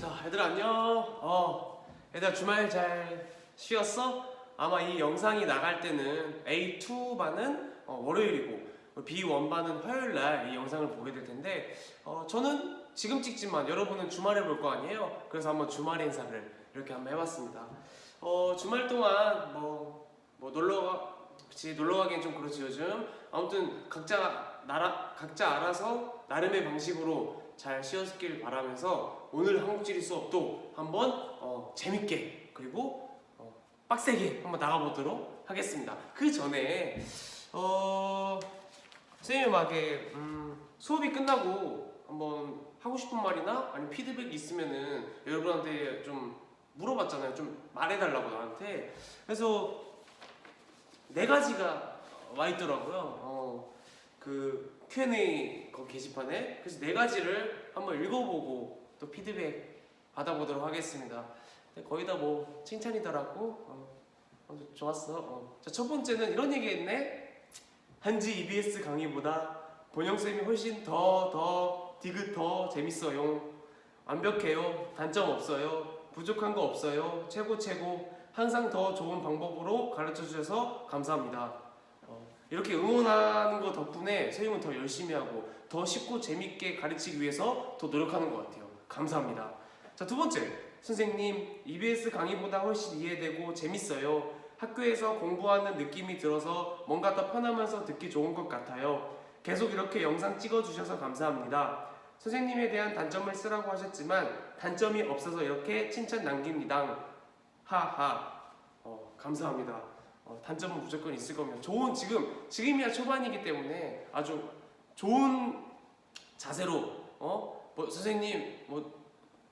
자, 얘들 안녕. 어, 얘들아 주말 잘 쉬었어? 아마 이 영상이 나갈 때는 A2 반은 어, 월요일이고 B1 반은 화요일 날 이 영상을 보게 될 텐데 어, 저는 지금 찍지만 여러분은 주말에 볼 거 아니에요? 그래서 한번 주말 인사를 이렇게 한번 해봤습니다. 어, 주말 동안 뭐, 뭐 놀러 가, 그치 놀러 가기엔 좀 그렇지 요즘. 아무튼 각자 나라 각자 알아서 나름의 방식으로 잘 쉬었길 바라면서 오늘 한국 지리 수업도 한번 어, 재밌게 그리고 어, 빡세게 한번 나가보도록 하겠습니다. 그 전에 어, 선생님에게 음, 수업이 끝나고 한번 하고 싶은 말이나 아니면 피드백 있으면은 여러분한테 좀 물어봤잖아요. 좀 말해달라고 나한테. 그래서 네 가지가 와 있더라고요. 어, 그 Q&A 거 게시판에 그래서 네 가지를 한번 읽어보고 또 피드백 받아보도록 하겠습니다. 근데 거의 다 뭐 칭찬이더라고. 어, 어, 좋았어. 어. 자, 첫 번째는 이런 얘기했네. 한지 EBS 강의보다 본영 쌤이 훨씬 더 더 디귿 더 재밌어요. 완벽해요. 단점 없어요. 부족한 거 없어요. 최고 최고. 항상 더 좋은 방법으로 가르쳐 주셔서 감사합니다. 어, 이렇게 응원하는 거 덕분에 선생님은 더 열심히 하고 더 쉽고 재밌게 가르치기 위해서 더 노력하는 것 같아요. 감사합니다. 자, 두 번째. 선생님, EBS 강의보다 훨씬 이해되고 재밌어요. 학교에서 공부하는 느낌이 들어서 뭔가 더 편하면서 듣기 좋은 것 같아요. 계속 이렇게 영상 찍어주셔서 감사합니다. 선생님에 대한 단점을 쓰라고 하셨지만 단점이 없어서 이렇게 칭찬 남깁니다. 하하. 어, 감사합니다. 어, 단점은 무조건 있을 겁니다. 좋은 지금 지금이야 초반이기 때문에 아주 좋은 자세로 어, 뭐 선생님 뭐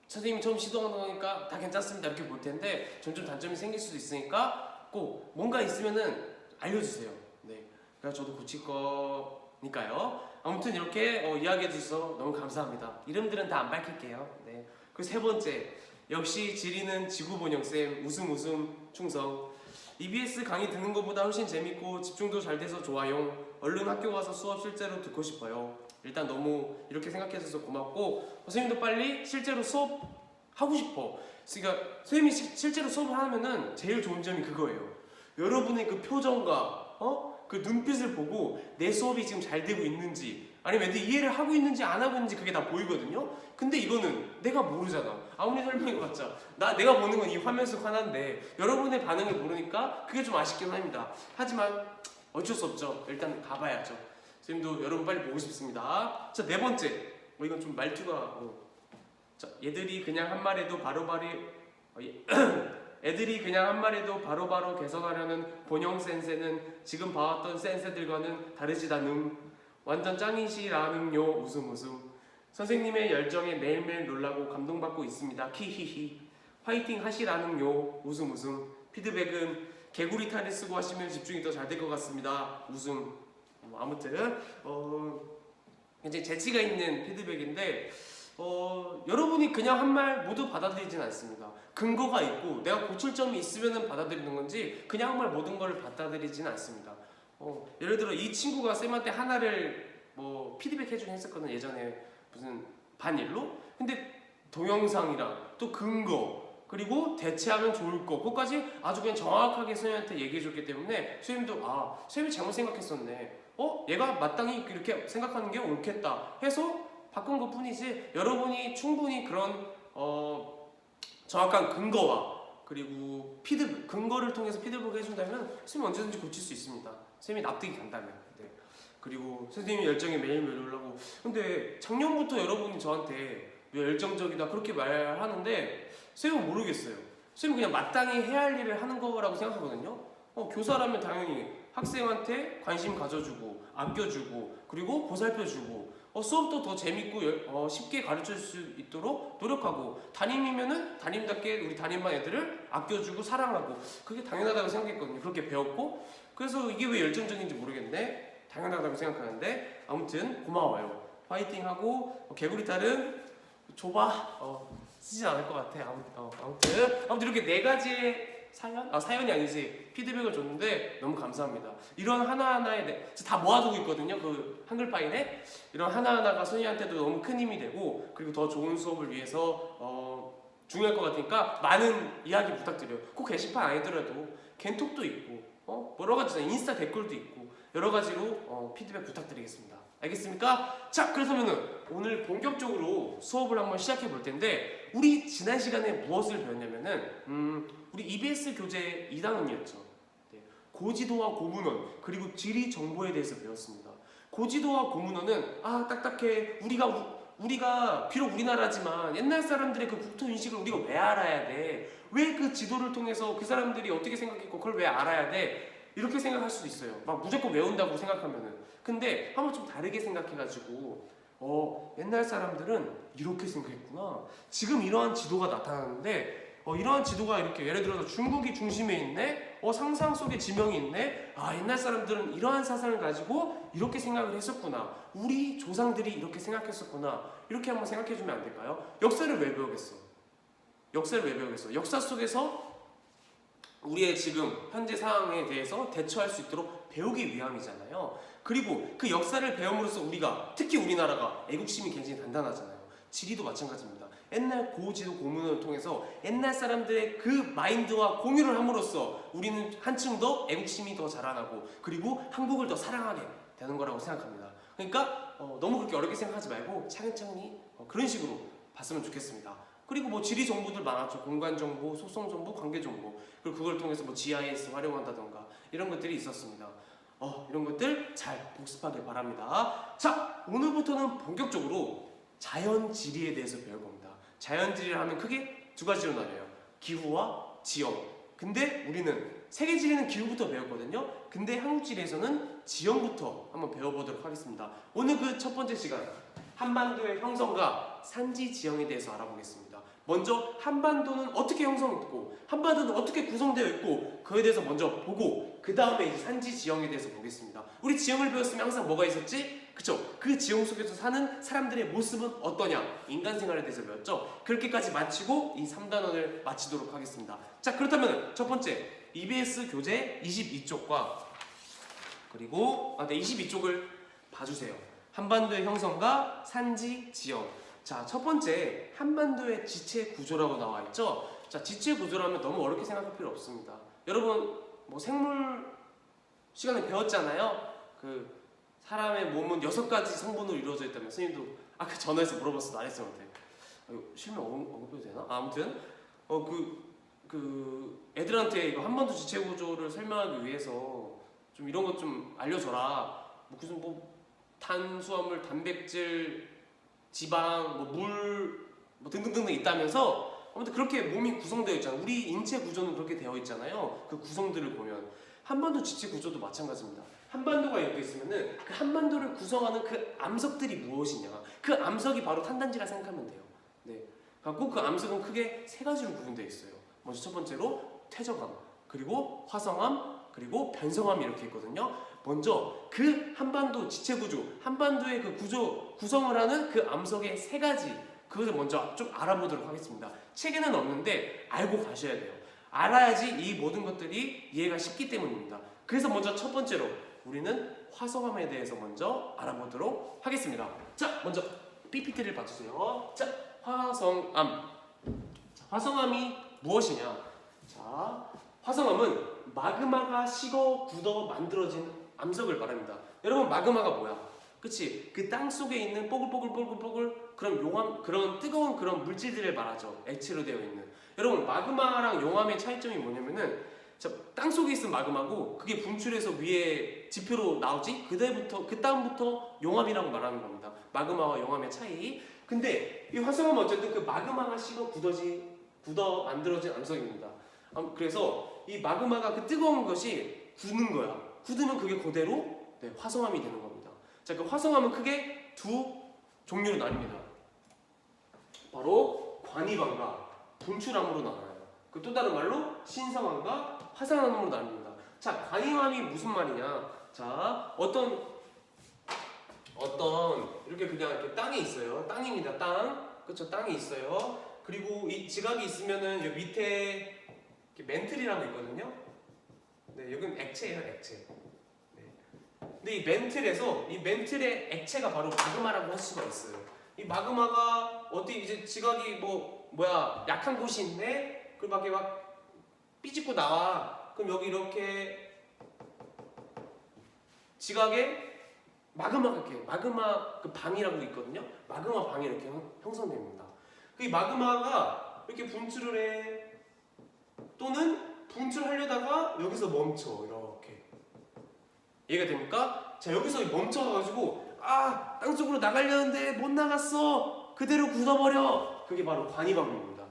선생님이 처음 시도하는 거니까 다 괜찮습니다 이렇게 볼 텐데 점점 단점이 생길 수도 있으니까 꼭 뭔가 있으면은 알려주세요. 네, 그래서 저도 고칠 거니까요. 아무튼 이렇게 어, 이야기해 주셔서 너무 감사합니다. 이름들은 다 안 밝힐게요. 네. 그리고 세 번째 역시 지리는 지구 본영 쌤 웃음 웃음 충성. EBS 강의 듣는 것보다 훨씬 재밌고 집중도 잘 돼서 좋아요. 얼른 학교 가서 수업 실제로 듣고 싶어요. 일단 너무 이렇게 생각해 주셔서 고맙고 선생님도 빨리 실제로 수업 하고 싶어. 그러니까 선생님이 시- 실제로 수업을 하면은 제일 좋은 점이 그거예요. 여러분의 그 표정과 어? 그 눈빛을 보고 내 수업이 지금 잘 되고 있는지 아니면 애들이 이해를 하고 있는지 안 하고 있는지 그게 다 보이거든요. 근데 이거는 내가 모르잖아. 아무리 설명해봤자 나 내가 보는 건 이 화면 속 하나인데 여러분의 반응을 모르니까 그게 좀 아쉽긴 합니다. 하지만 어쩔 수 없죠. 일단 가봐야죠. 선생님도 여러분 빨리 보고 싶습니다. 자 네 번째, 어, 이건 좀 말투가 어. 자 얘들이 그냥 한 말에도 바로바로 어, 예. 애들이 그냥 한 말에도 바로바로 개선하려는 본영 센세는 지금 봐왔던 센세들과는 다르지다는 완전 짱이시라는요 웃음 웃음. 선생님의 열정에 매일매일 놀라고 감동받고 있습니다. 키히히. 화이팅 하시라는요 웃음 웃음. 피드백은 개구리 탈을 쓰고 하시면 집중이 더 잘 될 것 같습니다. 웃음. 뭐 아무튼 어 굉장히 재치가 있는 피드백인데 어, 여러분이 그냥 한 말 모두 받아들이진 않습니다. 근거가 있고 내가 고칠 점이 있으면 받아들이는 건지 그냥 한 말 모든 걸 받아들이진 않습니다. 어, 예를 들어 이 친구가 쌤한테 하나를 뭐 피드백 해주긴 했었거든 예전에 무슨 반일로 근데 동영상이랑 또 근거 그리고 대체하면 좋을 거 그것까지 아주 그냥 정확하게 선생님한테 얘기해 줬기 때문에 선생님도 아 선생님이 잘못 생각했었네 어 얘가 마땅히 이렇게 생각하는 게 옳겠다 해서 바꾼 것 뿐이지 여러분이 충분히 그런 어 정확한 근거와 그리고 피드백 근거를 통해서 피드백을 해준다면 선생님 언제든지 고칠 수 있습니다. 선생님이 납득이 간다면. 네. 그리고 선생님이 열정이 매일매일 올라고. 근데 작년부터 여러분이 저한테 왜 열정적이다 그렇게 말하는데 선생님은 모르겠어요. 선생님 그냥 마땅히 해야 할 일을 하는 거라고 생각하거든요. 어, 교사라면 당연히 학생한테 관심 가져주고 아껴주고 그리고 보살펴주고 어, 수업도 더 재밌고 열- 어, 쉽게 가르칠 수 있도록 노력하고 담임이면은 담임답게 우리 담임반 애들을 아껴주고 사랑하고 그게 당연하다고 생각했거든요. 그렇게 배웠고 그래서 이게 왜 열정적인지 모르겠네. 당연하다고 생각하는데 아무튼 고마워요. 화이팅하고 어, 개구리 탈은 좁아 어, 쓰진 않을 것 같아. 아무, 어, 아무튼. 아무튼 이렇게 네 가지의 사연? 아 사연이 아니지 피드백을 줬는데 너무 감사합니다 이런 하나하나에 네, 다 모아두고 있거든요 그 한글 파일에 이런 하나하나가 선생님한테도 너무 큰 힘이 되고 그리고 더 좋은 수업을 위해서 어, 중요할 것 같으니까 많은 이야기 부탁드려요. 꼭 게시판 아니더라도 겐톡도 있고 어 여러 가지 인스타 댓글도 있고 여러 가지로 어, 피드백 부탁드리겠습니다. 알겠습니까? 자 그렇다면은 오늘 본격적으로 수업을 한번 시작해 볼 텐데 우리 지난 시간에 무엇을 배웠냐면은 음 우리 EBS 교재 2단원이었죠. 네, 고지도와 고문원 그리고 지리 정보에 대해서 배웠습니다. 고지도와 고문원은 아 딱딱해 우리가 우- 우리가 비록 우리나라지만 옛날 사람들의 그 국토 인식을 우리가 왜 알아야 돼? 왜 그 지도를 통해서 그 사람들이 어떻게 생각했고 그걸 왜 알아야 돼? 이렇게 생각할 수도 있어요. 막 무조건 외운다고 생각하면은. 근데 한번 좀 다르게 생각해가지고 어 옛날 사람들은 이렇게 생각했구나. 지금 이러한 지도가 나타나는데 어 이러한 지도가 이렇게 예를 들어서 중국이 중심에 있네. 어 상상 속에 지명이 있네. 아 옛날 사람들은 이러한 사상을 가지고 이렇게 생각을 했었구나. 우리 조상들이 이렇게 생각했었구나. 이렇게 한번 생각해 주면 안 될까요? 역사를 왜 배우겠어? 역사를 왜 배우겠어? 역사 속에서 우리의 지금 현재 상황에 대해서 대처할 수 있도록 배우기 위함이잖아요. 그리고 그 역사를 배움으로써 우리가 특히 우리나라가 애국심이 굉장히 단단하잖아요. 지리도 마찬가지입니다. 옛날 고지도 고문을 통해서 옛날 사람들의 그 마인드와 공유를 함으로써 우리는 한층 더 애국심이 더 자라나고 그리고 한국을 더 사랑하게 되는 거라고 생각합니다. 그러니까 어, 너무 그렇게 어렵게 생각하지 말고 차근차근히 어, 그런 식으로 봤으면 좋겠습니다. 그리고 뭐 지리 정보들 많았죠. 공간 정보, 소송 정보, 관계 정보. 그리고 그걸 통해서 뭐 GIS 활용한다던가 이런 것들이 있었습니다. 어, 이런 것들 잘 복습하길 바랍니다. 자, 오늘부터는 본격적으로 자연 지리에 대해서 배울 겁니다. 자연 지리를 하면 크게 두 가지로 나뉘어요. 기후와 지형. 근데 우리는 세계 지리는 기후부터 배웠거든요. 근데 한국 지리에서는 지형부터 한번 배워보도록 하겠습니다. 오늘 그 첫 번째 시간 한반도의 형성과 산지 지형에 대해서 알아보겠습니다. 먼저 한반도는 어떻게 형성됐고 한반도는 어떻게 구성되어 있고 그에 대해서 먼저 보고 그 다음에 산지 지형에 대해서 보겠습니다. 우리 지형을 배웠으면 항상 뭐가 있었지? 그쵸? 그 지형 속에서 사는 사람들의 모습은 어떠냐? 인간 생활에 대해서 배웠죠? 그렇게까지 마치고 이 3단원을 마치도록 하겠습니다. 자 그렇다면 첫 번째 EBS 교재 22쪽과 그리고 아, 네 22쪽을 봐주세요. 한반도의 형성과 산지 지형. 자, 첫 번째 한반도의 지체 구조라고 나와 있죠. 자, 지체 구조라면 너무 어렵게 생각할 필요 없습니다. 여러분 뭐 생물 시간에 배웠잖아요. 그 사람의 몸은 여섯 가지 성분으로 이루어져 있다면 선생님도 아까 전화해서 물어봤어 이거 실명 언급- 언급해도 되나? 아, 아무튼 어그그 애들한테 이거 한반도 지체 구조를 설명하기 위해서 좀 이런 것 좀 알려줘라. 뭐 무슨 뭐 탄수화물, 단백질, 지방, 뭐 물, 뭐 등등등등 있다면서 아무튼 그렇게 몸이 구성되어 있잖아요. 우리 인체 구조는 그렇게 되어 있잖아요. 그 구성들을 보면 한반도 지체 구조도 마찬가지입니다. 한반도가 이렇게 있으면은 그 한반도를 구성하는 그 암석들이 무엇이냐? 그 암석이 바로 탄단지라 생각하면 돼요. 네. 갖고 그 암석은 크게 세 가지로 구분되어 있어요. 먼저 첫 번째로 퇴적암, 그리고 화성암, 그리고 변성암이 이렇게 있거든요. 먼저 그 한반도 지체 구조, 한반도의 그 구조 구성을 하는 그 암석의 세 가지 그것을 먼저 좀 알아보도록 하겠습니다. 책에는 없는데 알고 가셔야 돼요. 알아야지 이 모든 것들이 이해가 쉽기 때문입니다. 그래서 먼저 첫 번째로 우리는 화성암에 대해서 먼저 알아보도록 하겠습니다. 자, 먼저 PPT를 봐주세요. 자, 화성암. 자, 화성암이 무엇이냐? 자, 화성암은 마그마가 식어 굳어 만들어진 암석을 말합니다. 여러분 마그마가 뭐야? 그치? 그 땅 속에 있는 뽀글뽀글 뽀글뽀글 그런 용암 그런 뜨거운 그런 물질들을 말하죠. 액체로 되어 있는. 여러분 마그마랑 용암의 차이점이 뭐냐면은 자, 땅 속에 있는 마그마고 그게 분출해서 위에 지표로 나오지 그때부터 그 다음부터 용암이라고 말하는 겁니다. 마그마와 용암의 차이. 근데 이 화성암은 어쨌든 그 마그마가 식어 굳어진 굳어 만들어진 암석입니다. 암- 그래서 이 마그마가 그 뜨거운 것이 굳는 거야. 굳으면 그게 그대로 네, 화성암이 되는 겁니다. 자, 그 화성암은 크게 두 종류로 나뉩니다. 바로 관이방과 분출암으로 나눠요. 그 또 다른 말로 신성암과 화산암으로 나뉩니다. 자, 관이암이 무슨 말이냐? 자, 어떤 어떤 이렇게 그냥 이렇게 땅이 있어요. 땅입니다. 땅. 그렇죠? 땅이 있어요. 그리고 이 지각이 있으면은 여기 밑에 멘틀이라고 있거든요. 네, 여기는 액체예요, 액체. 네. 근데 이 멘틀에서 이 멘틀의 액체가 바로 마그마라고 할 수가 있어요. 이 마그마가 어디 이제 지각이 뭐 뭐야 약한 곳이 있네. 막 이렇게 막 삐집고 나와. 그럼 여기 이렇게 지각에 마그마가 이렇게 마그마 그 방이라고 있거든요. 마그마 방이 이렇게 형- 형성됩니다. 그이 마그마가 이렇게 분출을 해 또는 분출하려다가 여기서 멈춰 이렇게 이해가 됩니까? 자 여기서 멈춰가지고 아 땅속으로 나가려는데 못 나갔어 그대로 굳어버려 그게 바로 관이방입니다.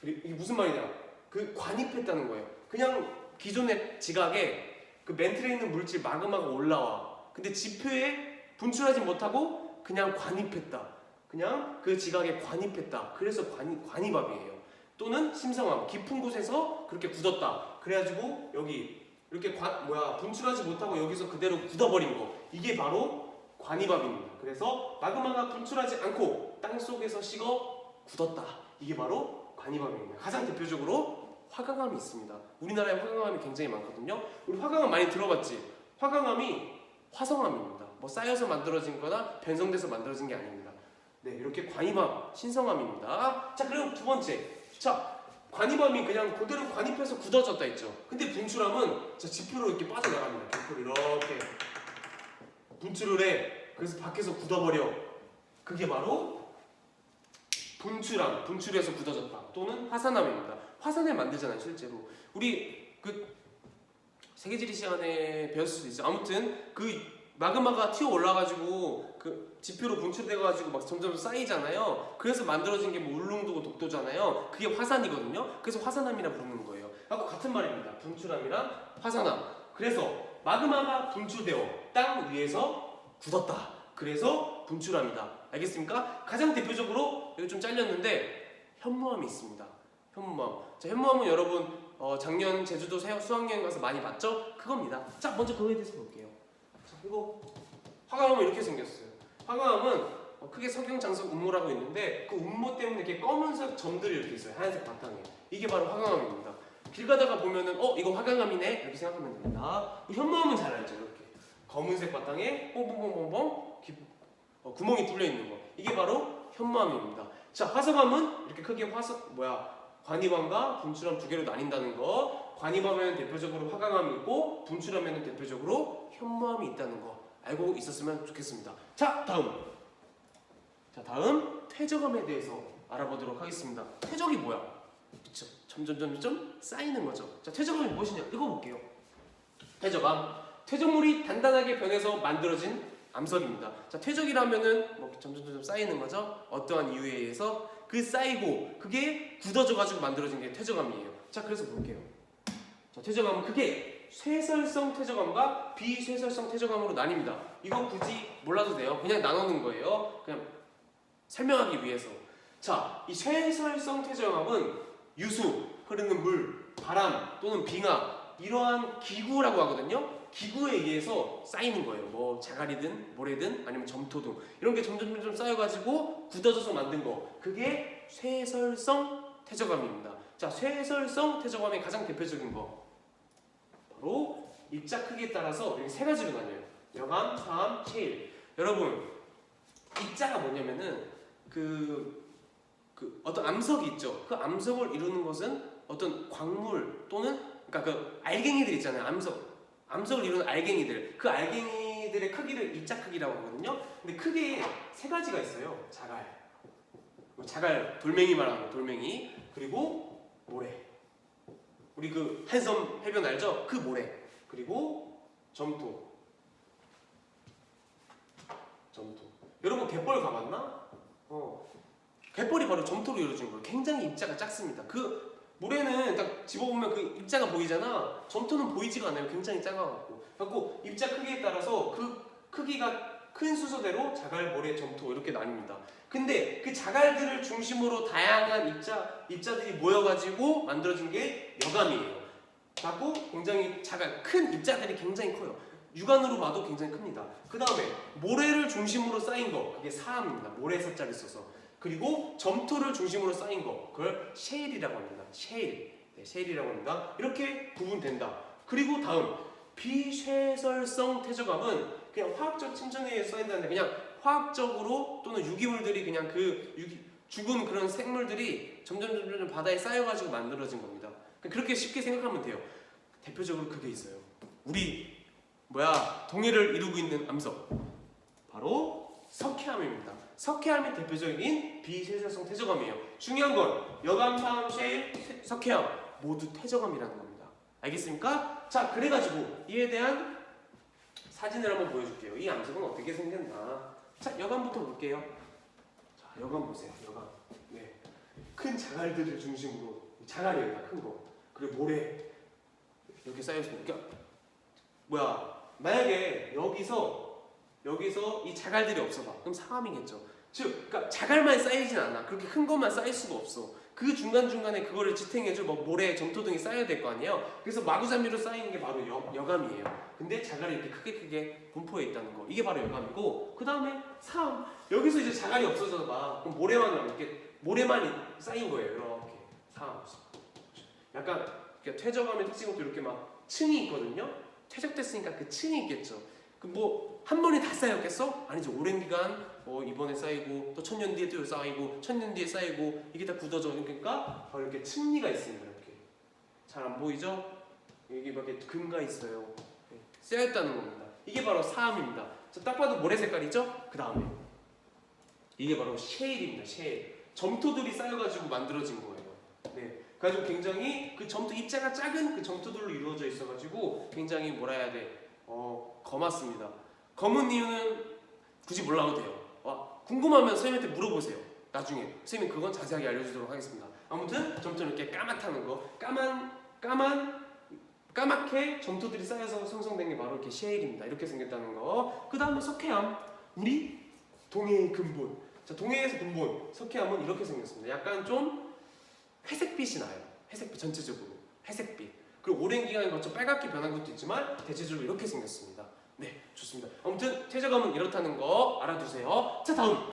그리고 이게 무슨 말이냐? 그 관입했다는 거예요. 그냥 기존의 지각에 그 멘틀에 있는 물질 마그마가 올라와. 근데 지표에 분출하지 못하고 그냥 관입했다. 그냥 그 지각에 관입했다. 그래서 관, 관입압이에요. 또는 심성암, 깊은 곳에서 그렇게 굳었다. 그래가지고 여기 이렇게 관, 뭐야 분출하지 못하고 여기서 그대로 굳어버린 거. 이게 바로 관입압입니다. 그래서 마그마가 분출하지 않고 땅 속에서 식어 굳었다. 이게 바로 관입암입니다. 가장 대표적으로 화강암이 있습니다. 우리나라에 화강암이 굉장히 많거든요. 우리 화강암 많이 들어봤지? 화강암이 화성암입니다. 뭐 쌓여서 만들어진 거나 변성돼서 만들어진 게 아닙니다. 네, 이렇게 관이밤, 신성암입니다. 자, 그리고 두 번째. 자, 관이밤이 그냥 그대로 관입해서 굳어졌다 했죠. 근데 분출함은 자, 지표로 이렇게 빠져나갑니다. 지표로 이렇게 분출을 해. 그래서 밖에서 굳어버려. 그게 바로 분출함, 분출해서 굳어졌다. 또는 화산암입니다. 화산을 만들잖아요, 실제로. 우리 그 세계지리 시간에 배웠을 수도 있어. 아무튼 그 마그마가 튀어 올라가지고 그 지표로 분출돼가지고 막 점점 쌓이잖아요. 그래서 만들어진 게 뭐 울릉도고 독도잖아요. 그게 화산이거든요. 그래서 화산암이라 부르는 거예요. 아까 같은 말입니다. 분출암이랑 화산암. 그래서 마그마가 분출되어 땅 위에서 굳었다. 그래서 분출암이다. 알겠습니까? 가장 대표적으로 여기 좀 잘렸는데 현무암이 있습니다. 현무암. 자, 현무암은 여러분 어, 작년 제주도 새- 수학여행 가서 많이 봤죠? 그겁니다. 자, 먼저 그거에 대해서 볼게요. 자, 이거 화강암은 이렇게 생겼어요. 화강암은 어, 크게 석영장석 운모라고 있는데 그 운모 때문에 이렇게 검은색 점들이 이렇게 있어요. 하얀색 바탕에. 이게 바로 화강암입니다. 길 가다가 보면은 어 이거 화강암이네 이렇게 생각하면 됩니다. 현무암은 잘 알죠 이렇게 검은색 바탕에 뽕뽕뽕뽕뽕 기- 어, 구멍이 뚫려 있는 거. 이게 바로 현무암입니다. 자 화성암은 이렇게 크게 화성 뭐야 관이암과 분출암 두 개로 나뉜다는 거. 관이암에는 대표적으로 화강암이 있고 분출암에는 대표적으로 현무암이 있다는 거 알고 있었으면 좋겠습니다. 자 다음. 자 다음 퇴적암에 대해서 알아보도록 하겠습니다. 퇴적이 뭐야? 그쵸? 점점 점점 쌓이는 거죠. 자 퇴적암이 무엇이냐? 읽어볼게요. 퇴적암. 퇴적물이 단단하게 변해서 만들어진 암석입니다. 자 퇴적이라면은 뭐 점점점 쌓이는 거죠. 어떠한 이유에 의해서 그 쌓이고 그게 굳어져 가지고 만들어진 게 퇴적암이에요. 자 그래서 볼게요. 자 퇴적암은 크게 쇠설성 퇴적암과 비쇠설성 퇴적암으로 나뉩니다. 이거 굳이 몰라도 돼요. 그냥 나누는 거예요. 그냥 설명하기 위해서. 자, 이 쇠설성 퇴적암은 유수, 흐르는 물, 바람 또는 빙하 이러한 기구라고 하거든요. 기구에 의해서 쌓이는 거예요. 뭐 자갈이든 모래든 아니면 점토 등 이런 게 점점 점점 쌓여가지고 굳어져서 만든 거. 그게 쇠설성 퇴적암입니다. 자, 쇠설성 퇴적암의 가장 대표적인 거 바로 입자 크기에 따라서 세 가지로 나뉘어요. 여감, 사암, 셰일. 여러분 입자가 뭐냐면은 그, 그 어떤 암석이 있죠. 그 암석을 이루는 것은 어떤 광물 또는 그러니까 그 알갱이들 있잖아요. 암석. 암석을 이루는 알갱이들. 그 알갱이들의 크기를 입자 크기라고 하거든요. 근데 크게 세 가지가 있어요. 자갈. 뭐 자갈 돌멩이 말하는 거, 돌멩이. 그리고 모래. 우리 그 한섬 해변 알죠? 그 모래. 그리고 점토. 점토. 여러분 갯벌 가봤나? 어. 갯벌이 바로 점토로 이루어진 거예요. 굉장히 입자가 작습니다. 그 모래는 딱 집어보면 그 입자가 보이잖아. 점토는 보이지가 않아요. 굉장히 작아갖고. 그래갖고 입자 크기에 따라서 그 크기가 큰 순서대로 자갈, 모래, 점토 이렇게 나뉩니다. 근데 그 자갈들을 중심으로 다양한 입자 입자들이 모여가지고 만들어진 게 여감이에요. 라고 굉장히 자갈 큰 입자들이 굉장히 커요. 육안으로 봐도 굉장히 큽니다. 그 다음에 모래를 중심으로 쌓인 거 그게 사암입니다. 모래 사자를 써서 그리고 점토를 중심으로 쌓인 거 그걸 셰일이라고 합니다. 셰일, 네, 셰일이라고 합니다. 이렇게 구분된다. 그리고 다음 비쇠설성 퇴적암은 그냥 화학적 침전에 의해 쌓인다는데 그냥 화학적으로 또는 유기물들이 그냥 그 유기, 죽은 그런 생물들이 점점 점점 점 바다에 쌓여가지고 만들어진 겁니다. 그렇게 쉽게 생각하면 돼요. 대표적으로 그게 있어요. 우리 뭐야 동해를 이루고 있는 암석 바로 석회암입니다. 석회암이 대표적인 비세사성 퇴적암이에요. 중요한 건 여감삼, 쉐일, 세- 석회암 모두 퇴적암이라는 겁니다. 알겠습니까? 자 그래가지고 이에 대한 사진을 한번 보여줄게요. 이 암석은 어떻게 생겼나? 자 여감부터 볼게요. 자 여감 보세요. 여감. 네. 큰 자갈들을 중심으로 자갈이에요. 다큰 거. 그리고 모래 이렇게 쌓여 있습니다. 그러니까 뭐야? 만약에 여기서 여기서 이 자갈들이 없어봐. 그럼 상암이겠죠. 즉, 그러니까 자갈만 쌓이진 않아. 그렇게 큰 것만 쌓일 수가 없어. 그 중간 중간에 그거를 지탱해줄 뭐 모래, 점토 등이 쌓여야 될 거 아니에요. 그래서 마구잡이로 쌓이는 게 바로 여, 여감이에요. 근데 자갈이 이렇게 크게 크게 분포해 있다는 거. 이게 바로 여감이고 그 다음에 삼. 여기서 이제 자갈이 없어져 봐. 그럼 모래만 남게 모래만 쌓인 거예요. 이렇게 삼. 약간 그러니까 퇴적함의 특징은 또 이렇게 막 층이 있거든요. 퇴적됐으니까 그 층이 있겠죠. 그뭐한 번에 다 쌓였겠어? 아니죠. 오랜 기간 뭐 이번에 쌓이고 또 천년 뒤에 또 쌓이고 천년 뒤에 쌓이고 이게 다 굳어져. 그러니까 바로 이렇게 층리가 있습니다. 이렇게 잘 안 보이죠? 여기 밖에 금가 있어요. 네, 쌓였다는 겁니다. 이게 바로 사암입니다. 자, 딱 봐도 모래 색깔이죠? 그 다음에 이게 바로 쉐일입니다. 쉐일. 점토들이 쌓여가지고 만들어진 거예요. 네. 그래가지고 굉장히 그 점토 입자가 작은 그 점토들로 이루어져 있어가지고 굉장히 뭐라 해야 돼? 어 검았습니다. 검은 이유는 굳이 몰라도 돼요. 와 궁금하면 선생님한테 물어보세요. 나중에 선생님 그건 자세하게 알려주도록 하겠습니다. 아무튼 점토 이렇게 까맣다는 거, 까만 까만 까맣게 점토들이 쌓여서 형성된 게 바로 이렇게 쉐일입니다. 이렇게 생겼다는 거. 그 다음에 석회암, 우리 동해의 근본. 자 동해에서 근본 석회암은 이렇게 생겼습니다. 약간 좀 회색빛이 나요. 회색빛 전체적으로 회색빛. 그리고 오랜 기간을 거쳐 빨갛게 변한 것도 있지만 대체적으로 이렇게 생겼습니다. 네, 좋습니다. 아무튼 퇴적암은 이렇다는 거 알아두세요. 자 다음